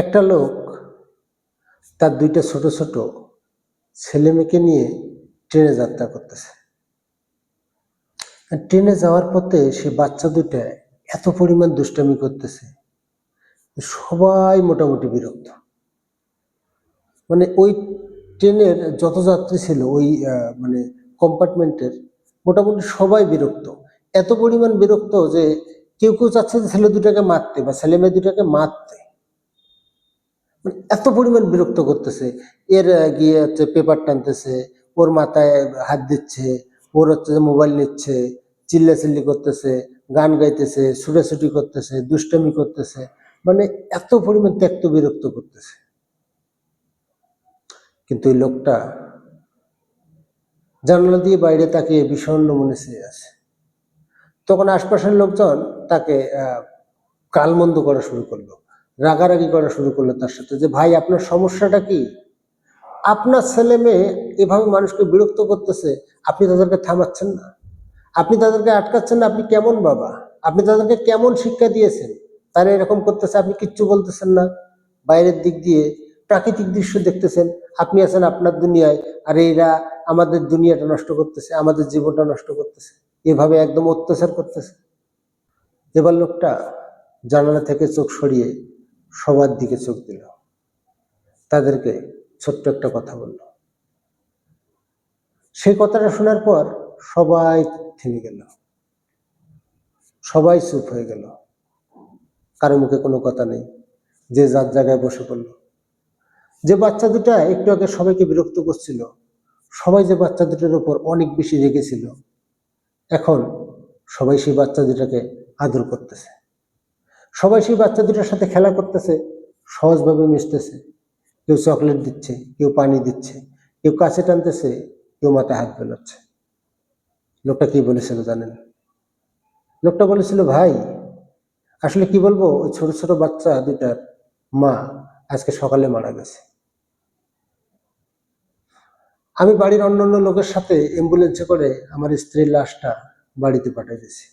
একটা লোক তার দুইটা ছোট ছোট ছেলে মেয়েকে নিয়ে ট্রেনে যাত্রা করতেছে। ট্রেনে যাওয়ার পথে সে বাচ্চা দুটা এত পরিমাণ দুষ্টামি করতেছে সবাই মোটামুটি বিরক্ত। মানে ওই ট্রেনের যত যাত্রী ছিল, ওই মানে কম্পার্টমেন্টের মোটামুটি সবাই বিরক্ত। এত পরিমাণ বিরক্ত যে কেউ কেউ চাচ্ছে যে ছেলে দুটাকে মারতে বা ছেলে মেয়ে দুটাকে মারতে। এত পরিমাণ বিরক্ত করতেছে। এর গিয়ে হচ্ছে পেপার টানতেছে ওর মাথায় হাত দিচ্ছে ওর হচ্ছে মোবাইল নিচ্ছে চিল্লাচিল্লি করতেছে গান গাইতেছে ছুটাছুটি করতেছে দুষ্টামি করতেছে। মানে এত পরিমাণ ত্যক্ত বিরক্ত করতেছে। কিন্তু এই লোকটা জানালা দিয়ে বাইরে তাকে বিষণ্ণ মনে চেয়ে আছে। তখন আশপাশের লোকজন তাকে আহ, গালমন্দ করা শুরু করল। রাগারাগি করা শুরু করল তার সাথে যে, ভাই, আপনার সমস্যাটা কি? আপনার ছেলে মেয়ে এভাবে মানুষকে বিরক্ত করতেছে, আপনি তাদেরকে থামাচ্ছেন না। আপনি তাদেরকে আটকাচ্ছেন না, আপনি কেমন বাবা? আপনি তাদেরকে কেমন শিক্ষা দিয়েছেন? তারা এরকম করতেছে, আপনি কিচ্ছু বলতেছেন না। বাইরের দিক দিয়ে প্রাকৃতিক দৃশ্য দেখতেছেন, আপনি আছেন আপনার দুনিয়ায়, আর এরা আমাদের দুনিয়াটা নষ্ট করতেছে, আমাদের জীবনটা নষ্ট করতেছে। এভাবে একদম অত্যাচার করতেছে। এবার লোকটা জানালা থেকে চোখ সরিয়ে সবার দিকে চোখ দিল। তাদেরকে ছোট্ট একটা কথা বলল। সেই কথাটা শোনার পর সবাই থেমে গেল। সবাই চুপ হয়ে গেল। কারও মুখে কোনো কথা নেই। যে যার জায়গায় বসে পড়ল। যে বাচ্চা দুটা একটু আগে সবাইকে বিরক্ত করছিল, সবাই যে বাচ্চা দুটার উপর অনেক বেশি রেগেছিল, এখন সবাই সেই বাচ্চা দুটাকে আদর করতেছে। সবাই সেই বাচ্চা দুটার সাথে খেলা করতেছে, সহজভাবে মিশতেছে। কেউ চকলেট দিচ্ছে, কেউ পানি দিচ্ছে, কেউ কাছে টানতেছে, কেউ মাথায় হাত বেলাচ্ছে। লোকটা কি বলেছিল জানেন? লোকটা বলেছিল, ভাই, আসলে কি বলব, ওই ছোট ছোট বাচ্চা দুটার মা আজকে সকালে মারা গেছে। আমি বাড়ির অন্যান্য লোকের সাথে অ্যাম্বুলেন্সে করে আমার স্ত্রীর লাশটা বাড়িতে পাঠিয়ে দিয়েছি।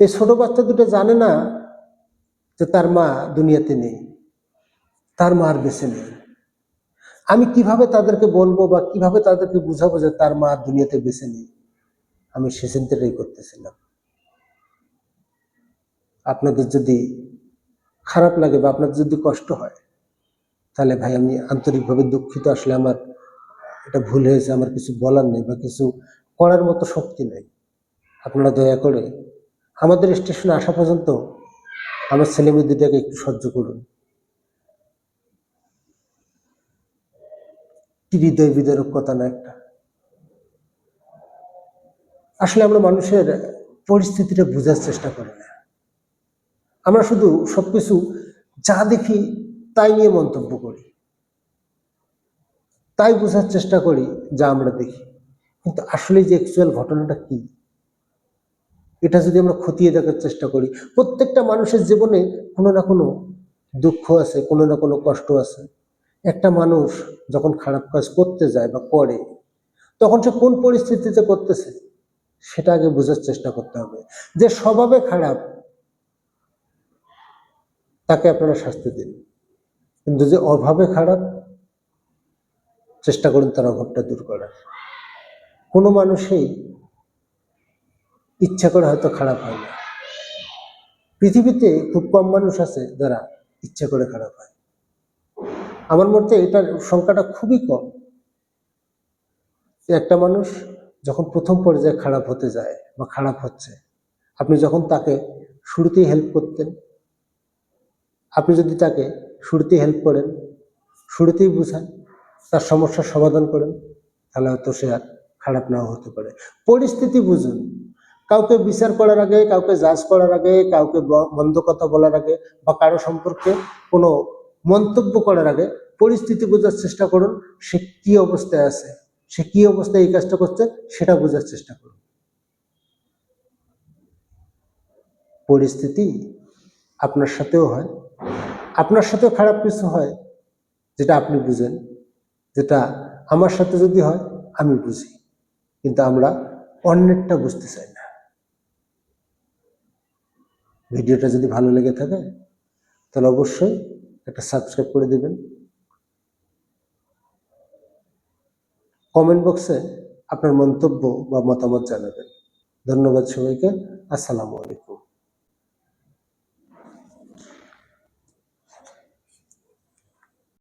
এই ছোট বাচ্চা দুটো জানে না যে তার মা দুনিয়াতে নেই, তার মা আর বেঁচে নেই। আমি কীভাবে তাদেরকে বলব বা কীভাবে তাদেরকে বুঝাবো যে তার মা দুনিয়াতে বেঁচে নেই? আমি সে চিন্তাটাই করতেছিলাম। আপনাদের যদি খারাপ লাগে বা আপনাদের যদি কষ্ট হয়, তাহলে ভাই আমি আন্তরিকভাবে দুঃখিত। আসলে আমার এটা ভুল হয়েছে, আমার কিছু বলার নেই বা কিছু করার মতো শক্তি নেই। আপনারা দয়া করে আমাদের স্টেশনে আসা পর্যন্ত আমার ছেলে মেয়ে দুটাকে একটু সহ্য করুন। হৃদয় বিদারক কথা না একটা? আসলে আমরা মানুষের পরিস্থিতিটা বোঝার চেষ্টা করি না। আমরা শুধু সবকিছু যা দেখি তাই নিয়ে মন্তব্য করি। তাই বোঝার চেষ্টা করি যা আমরা দেখি। কিন্তু আসলে যে অ্যাকচুয়াল ঘটনাটা কি? এটা যদি আমরা খতিয়ে দেখার চেষ্টা করি, প্রত্যেকটা মানুষের জীবনে কোনো না কোনো দুঃখ আছে, কোনো না কোনো কষ্ট আছে। একটা মানুষ যখন খারাপ কাজ করতে যায় বা করে, তখন সে কোন পরিস্থিতিতে করতেছে, সেটা আগে বোঝার চেষ্টা করতে হবে। যে স্বভাবে খারাপ, তাকে আপনারা শাস্তি দিন। কিন্তু যে অভাবে খারাপ, চেষ্টা করুন তার অভাবটা দূর করার। কোনো মানুষই ইচ্ছা করে হয়তো খারাপ হয় না। পৃথিবীতে খুব কম মানুষ আছে যারা ইচ্ছা করে খারাপ হয়। আমার মতে এটার সংখ্যাটা খুবই কম। একটা মানুষ যখন প্রথম পর্যায়ে খারাপ হতে যায় বা খারাপ হচ্ছে, আপনি যখন তাকে শুরুতেই হেল্প করতেন, আপনি যদি তাকে শুরুতেই হেল্প করেন, শুরুতেই বুঝান, তার সমস্যার সমাধান করেন, তাহলে হয়তো সে আর খারাপ নাও হতে পারে। পরিস্থিতি বুঝুন। কাউকে বিচার করার আগে, কাউকে জাজ করার আগে, কাউকে মন্দ কথা বলার আগে বা কারও সম্পর্কে কোনো মন্তব্য করার আগে পরিস্থিতি বোঝার চেষ্টা করুন, সে কি অবস্থায় আছে, সে কি অবস্থায় এই কাজটা করছে, সেটা বোঝার চেষ্টা করুন। পরিস্থিতি আপনার সাথেও হয়। আপনার সাথেও খারাপ কিছু হয়, যেটা আপনি বুঝেন, যেটা আমার সাথে যদি হয়, আমি বুঝি। কিন্তু আমরা অন্যেরটা বুঝতে চাই না ভিডিওটা যদি ভালো লেগে থাকে, তাহলে অবশ্যই একটা সাবস্ক্রাইব করে দেবেন। কমেন্ট বক্সে আপনার মন্তব্য বা মতামত জানাবেন। ধন্যবাদ সবাইকে। আসসালামু আলাইকুম।